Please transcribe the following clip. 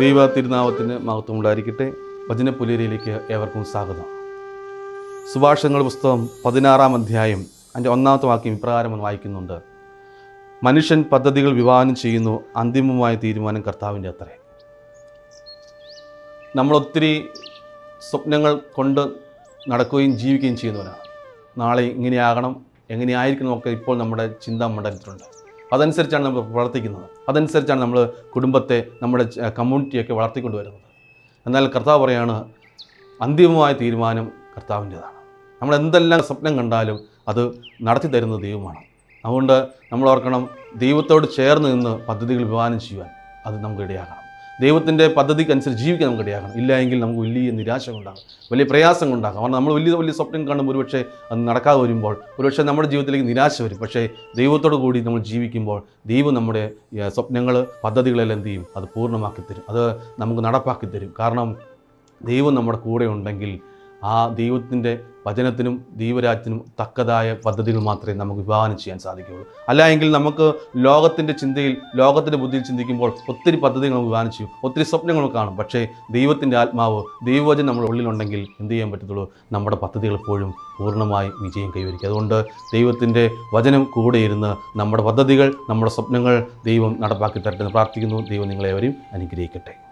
ദൈവ തിരുനാമത്തിന് മഹത്വം ഉണ്ടായിരിക്കട്ടെ വചനപ്പുലരിയിലേക്ക് ഏവർക്കും സ്വാഗതം. സുഭാഷങ്ങൾ പുസ്തകം പതിനാറാം അധ്യായം അതിന്റെ ഒന്നാമത്തെ വാക്യം ഇപ്രകാരം ഒന്ന് വായിക്കുന്നുണ്ട്. മനുഷ്യൻ പദ്ധതികൾ വിവാഹം ചെയ്യുന്നു അന്തിമമായ തീരുമാനം കർത്താവിന്റെ അത്രേ. നമ്മളൊത്തിരി സ്വപ്നങ്ങൾ കൊണ്ട് നടക്കുകയും ജീവിക്കുകയും ചെയ്യുന്നവരാണ് നാളെ ഇങ്ങനെയാകണം എങ്ങനെയായിരിക്കണം ഒക്കെ ഇപ്പോൾ നമ്മുടെ ചിന്താ മണ്ഡലത്തിലുണ്ട് അതനുസരിച്ചാണ് നമ്മൾ പ്രവർത്തിക്കുന്നത്. അതനുസരിച്ചാണ് നമ്മൾ കുടുംബത്തെ നമ്മുടെ കമ്മ്യൂണിറ്റിയൊക്കെ വളർത്തിക്കൊണ്ട് വരുന്നത് എന്നാൽ കർത്താവ് പറയാണ് അന്തിമമായ തീരുമാനം കർത്താവിന്റെതാണ്. നമ്മൾ എന്തെല്ലാം സ്വപ്നം കണ്ടാലും അത് നടത്തി തരുന്ന ദൈവമാണ്. അതുകൊണ്ട് നമ്മൾ ഓർക്കണം ദൈവത്തോട് ചേർന്ന് നിന്ന് പദ്ധതികൾ വിവാഹം ചെയ്യുവാൻ അത് നമുക്ക് ഇടയാകണം. ദൈവത്തിന്റെ പദ്ധതിക്കനുസരിച്ച് ജീവിക്കാൻ നമുക്ക് ഇടയാകണം ഇല്ല എങ്കിൽ നമുക്ക് വലിയ നിരാശ ഉണ്ടാകും വലിയ പ്രയാസം ഉണ്ടാകും കാരണം നമ്മൾ വലിയ വലിയ സ്വപ്നം കാണുമ്പോൾ ഒരുപക്ഷെ അത് നടക്കാതെ വരുമ്പോൾ ഒരുപക്ഷെ നമ്മുടെ ജീവിതത്തിലേക്ക് നിരാശ വരും. പക്ഷേ ദൈവത്തോടു കൂടി നമ്മൾ ജീവിക്കുമ്പോൾ ദൈവം നമ്മുടെ സ്വപ്നങ്ങൾ പദ്ധതികളെല്ലാം ചെയ്യും? അത് പൂർണമാക്കി തരും. അത് നമുക്ക് നടപ്പാക്കി തരും. കാരണം ദൈവം നമ്മുടെ കൂടെ ഉണ്ടെങ്കിൽ ആ ദൈവത്തിന്റെ വചനത്തിനും ദൈവരാജ്യത്തിനും തക്കതായ പദ്ധതികൾ മാത്രമേ നമുക്ക് വിഭാവനം ചെയ്യാൻ സാധിക്കുകയുള്ളൂ. അല്ല എങ്കിൽ നമുക്ക് ലോകത്തിന്റെ ചിന്തയിൽ ലോകത്തിന്റെ ബുദ്ധിയിൽ ചിന്തിക്കുമ്പോൾ ഒത്തിരി പദ്ധതികൾ നമുക്ക് വിഭാവനം ചെയ്യും. ഒത്തിരി സ്വപ്നങ്ങൾ കാണും. പക്ഷേ ദൈവത്തിന്റെ ആത്മാവ് ദൈവവചനം നമ്മുടെ ഉള്ളിലുണ്ടെങ്കിൽ എന്ത് ചെയ്യാൻ പറ്റത്തുള്ളൂ? നമ്മുടെ പദ്ധതികൾ എപ്പോഴും പൂർണമായി വിജയം കൈവരിക്കും. അതുകൊണ്ട് ദൈവത്തിന്റെ വചനം കൂടെ ഇരുന്ന് നമ്മുടെ പദ്ധതികൾ നമ്മുടെ സ്വപ്നങ്ങൾ ദൈവം നടപ്പാക്കി തരട്ടെ എന്ന് പ്രാർത്ഥിക്കുന്നു. ദൈവം നിങ്ങളെവരെയും അനുഗ്രഹിക്കട്ടെ.